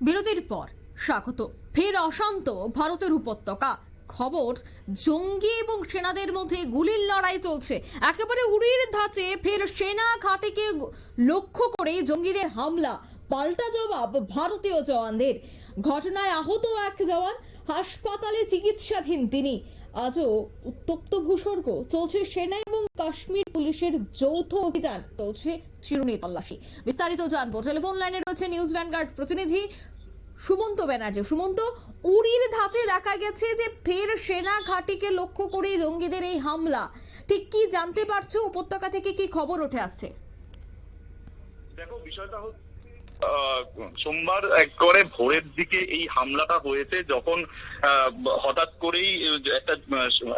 বিরতির পর স্বাগত। ফের অশান্ত ভারতের উপত্যকা। খবর, জঙ্গি এবং সেনাদের মধ্যে গুলির লড়াই চলছে। একেবারে উড়ির ধাঁচে ফের সেনা ঘাটিকে লক্ষ্য করে জঙ্গিদের হামলা। পাল্টা জবাব ভারতীয় জওয়ানদের। ঘটনায় আহত এক জওয়ান, হাসপাতালে চিকিৎসাধীন তিনি। আজও উত্তপ্ত ভূস্বর্গ। চলছে সেনা এবং কাশ্মীর পুলিশের যৌথ অভিযান। চলছে চিরুনি তল্লাশি। বিস্তারিত জানব। টেলিফোন লাইনে রয়েছে নিউজ ভ্যানগার্ড প্রতিনিধি সুমন্ত ব্যানার্জি। সুমন্ত, উড়ির ধাঁচে দেখা গেছে যে ফের সেনা ঘাঁটিকে লক্ষ্য করে জঙ্গিদের এই হামলা। ঠিক কি জানতে পারছ? উপত্যকা থেকে কি খবর উঠে আসছে? দেখো, বিষয়টা হচ্ছে সোমবার একবারে ভোরের দিকে এই হামলাটা হয়েছে, যখন হঠাৎ করেই একটা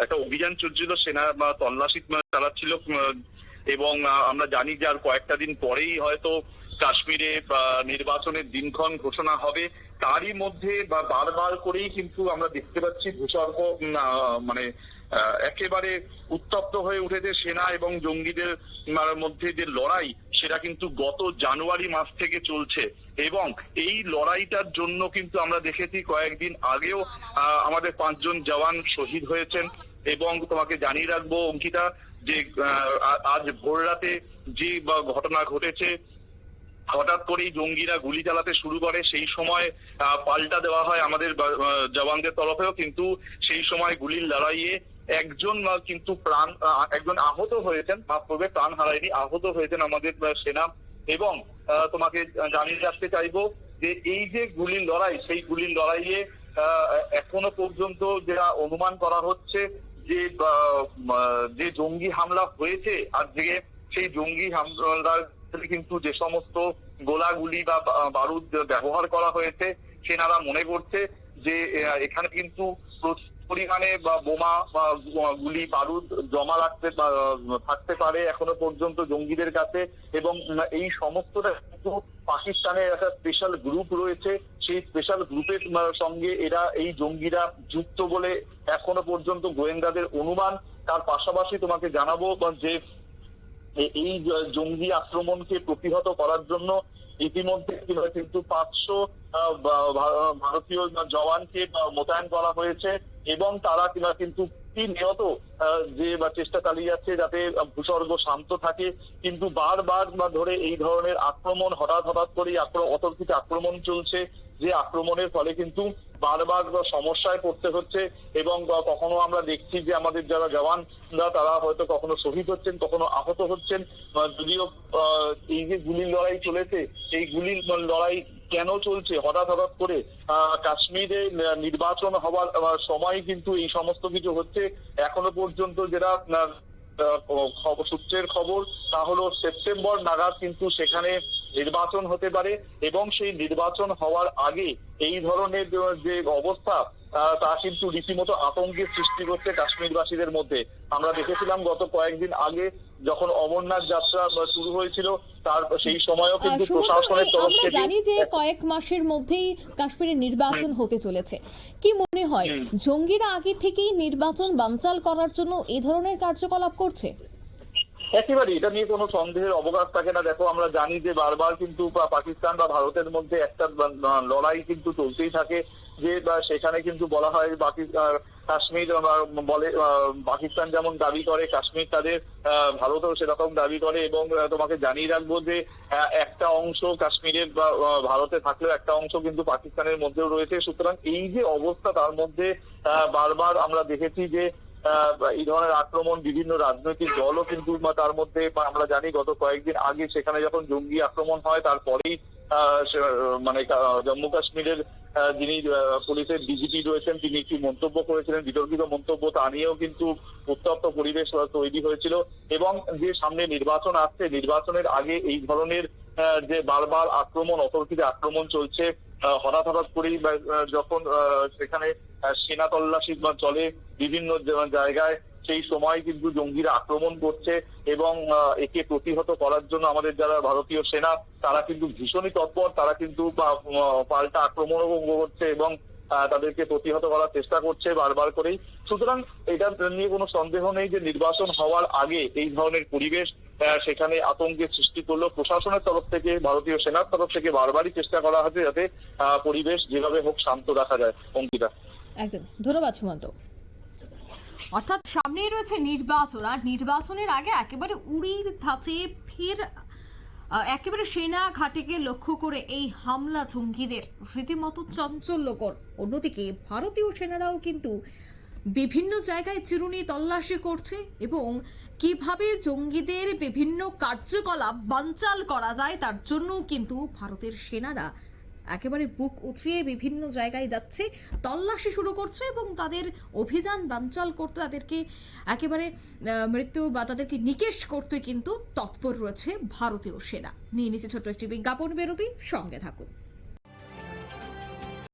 একটা অভিযান চলছিল, সেনা তল্লাশি চালাচ্ছিল এবং আমরা জানি যে আর কয়েকটা দিন পরেই হয়তো কাশ্মীরে নির্বাচনের দিনক্ষণ ঘোষণা হবে। তারই মধ্যে বারবার করেই কিন্তু আমরা দেখতে পাচ্ছি ভূস্বর্গ মানে একেবারে উত্তপ্ত হয়ে উঠেছে সেনা এবং জঙ্গিদের মধ্যে যে লড়াই সেটা কিন্তু গত জানুয়ারি মাস থেকে চলছে এবং এই লড়াইটার জন্য কিন্তু আমরা দেখেছি কয়েকদিন আগেও আমাদের পাঁচজন জওয়ান শহীদ হয়েছেন এবং তোমাকে জানিয়ে রাখব, অঙ্কিতা, যে আজ ভোর রাতে যে ঘটনা ঘটেছে, হঠাৎ করেই জঙ্গিরা গুলি চালাতে শুরু করে, সেই সময় পাল্টা দেওয়া হয় আমাদের জওয়ানদের তরফেও, কিন্তু সেই সময় গুলির লড়াইয়ে একজন কিন্তু প্রাণ একজন আহত হয়েছেন মাফ প্রাণ হারায়নি, আহত হয়েছেন আমাদের সেনা। এবং তোমাকে জানিয়ে রাখতে চাইব যে এই যে গুলির লড়াই, সেই গুলির লড়াইয়ে এখনও পর্যন্ত যেটা অনুমান করা হচ্ছে যে যে জঙ্গি হামলা হয়েছে আজকে সেই জঙ্গি হামলার কিন্তু যে সমস্ত গোলাগুলি বা বারুদ ব্যবহার করা হয়েছে, সেনারা মনে করছে যে এখানে কিন্তু পরিমাণে বোমা বা গুলি, বারুদ জমা রাখতে থাকতে পারে এখনও পর্যন্ত জঙ্গিদের কাছে এবং এই সমস্তটা কিন্তু পাকিস্তানের একটা স্পেশাল গ্রুপ রয়েছে। সেই স্পেশাল গ্রুপের সঙ্গে এরা, এই জঙ্গিরা যুক্ত বলে এখনও পর্যন্ত গোয়েন্দাদের অনুমান। তার পাশাপাশি তোমাকে জানাব যে, এই জঙ্গি আক্রমণকে প্রতিহত করার জন্য ইতিমধ্যে কিন্তু পাঁচশো ভারতীয় জওয়ানকে মোতায়েন করা হয়েছে এবং তারা কিনা কিন্তু আহ, যে চেষ্টা চালিয়ে যাচ্ছে যাতে ভূস্বর্গ শান্ত থাকে। কিন্তু বারবার ধরে এই ধরনের আক্রমণ হঠাৎ হঠাৎ আক্রমণ অতর্কিত আক্রমণ চলছে যে আক্রমণের ফলে কিন্তু বারবার সমস্যায় পড়তে হচ্ছে এবং কখনো আমরা দেখছি যে আমাদের যারা জওয়ানরা, তারা হয়তো কখনো শহীদ হচ্ছেন, কখনো আহত হচ্ছেন। যদিও এই যে গুলির লড়াই চলেছে এই গুলির লড়াই কেন চলছে? হঠাৎ হঠাৎ করে কাশ্মীরে নির্বাচন হওয়ার সময় কিন্তু এই সমস্ত কিছু হচ্ছে। এখনও পর্যন্ত যেটা সূত্রের খবর, তা হলো সেপ্টেম্বর নাগাদ কিন্তু সেখানে নির্বাচন হতে পারে এবং সেই নির্বাচন হওয়ার আগে এই ধরনের যে- অবস্থা তা কিন্তু রীতিমতো আতঙ্কের সৃষ্টি করছে কাশ্মীরবাসীদের মধ্যে। আমরা দেখেছিলাম গত কয়েকদিন আগে যখন অমরনাথ যাত্রা শুরু হয়েছিল তার সেই সময়ও কিন্তু প্রশাসনের তরফ থেকে জানি যে কয়েক মাসের মধ্যেই কাশ্মীরে নির্বাচন হতে চলেছে। কি মনে হয় জঙ্গিরা আগে থেকেই নির্বাচন বানচাল করার জন্য এই ধরনের কার্যকলাপ করছে? একেবারে, এটা নিয়ে কোনো সন্দেহের অবকাশ থাকে না। দেখো, আমরা জানি যে বারবার কিন্তু পাকিস্তান বা ভারতের মধ্যে একটা লড়াই কিন্তু চলতেই থাকে। যে সেখানে কিন্তু বলা হয় বাকি কাশ্মীর বলে পাকিস্তান যেমন দাবি করে, কাশ্মীর তাদের ভারতও সেরকম দাবি করে এবং তোমাকে জানিয়ে রাখব যে একটা অংশ কাশ্মীরের বা ভারতে থাকলেও একটা অংশ কিন্তু পাকিস্তানের মধ্যেও রয়েছে। সুতরাং এই যে অবস্থা তার মধ্যে বারবার আমরা দেখেছি যে এই ধরনের আক্রমণ বিভিন্ন রাজনৈতিক দলও কিন্তু তার মধ্যে আমরা জানি গত কয়েকদিন আগে সেখানে যখন জঙ্গি আক্রমণ হয়, তারপরেই মানে জম্মু কাশ্মীরের যিনি পুলিশের ডিজিপি রয়েছেন, তিনি একটি মন্তব্য করেছিলেন, বিতর্কিত মন্তব্য তা নিয়েও কিন্তু উত্তপ্ত পরিবেশ তৈরি হয়েছিল। এবং যে সামনে নির্বাচন আসছে, নির্বাচনের আগে এই ধরনের যে বারবার আক্রমণ, অতর্কিত আক্রমণ চলছে হঠাৎ হঠাৎ করেই যখন সেখানে সেনা তল্লাশি চলে বিভিন্ন জায়গায়, সেই সময় কিন্তু জঙ্গিরা আক্রমণ করছে এবং একে প্রতিহত করার জন্য আমাদের যারা ভারতীয় সেনা, তারা কিন্তু ভীষণই তৎপর, তারা কিন্তু পাল্টা আক্রমণও করছে এবং তাদেরকে প্রতিহত করার চেষ্টা করছে বারবার করেই। সুতরাং এটা নিয়ে কোনো সন্দেহ নেই যে নির্বাচন হওয়ার আগে এই ধরনের পরিবেশ সেখানে আতঙ্কের সৃষ্টি করল। প্রশাসনের তরফ থেকে, ভারতীয় সেনার তরফ থেকে বারবারই চেষ্টা করা হচ্ছে যাতে পরিবেশ যেভাবে হোক শান্ত রাখা যায়। অঙ্কিতা। একদম। ধন্যবাদ, সুমন্ত। অর্থাৎ সামনেই রয়েছে নির্বাচন, আর নির্বাচনের আগে একেবারে উড়ির ধাঁচে ফের একেবারে সেনা ঘাটিকে লক্ষ্য করে এই হামলা জঙ্গিদের রীতিমতো চাঞ্চল্যকর। অন্যদিকে ভারতীয় সেনারাও কিন্তু বিভিন্ন জায়গায় চিরুনি তল্লাশি করছে এবং কীভাবে জঙ্গিদের বিভিন্ন কার্যকলাপ বানচাল করা যায় তার জন্য কিন্তু ভারতের সেনারা একেবারে বুক উঠিয়ে বিভিন্ন জায়গায় যাচ্ছে, তল্লাশি শুরু করছে এবং তাদের অভিযান বানচাল করতে তাদেরকে একেবারে মৃত্যু বা তাদেরকে নিকেশ করতে কিন্তু তৎপর রয়েছে ভারতীয় সেনা। নিয়ে নিচে ছোট্ট একটি বিজ্ঞাপন, বিরতি, সঙ্গে থাকুন।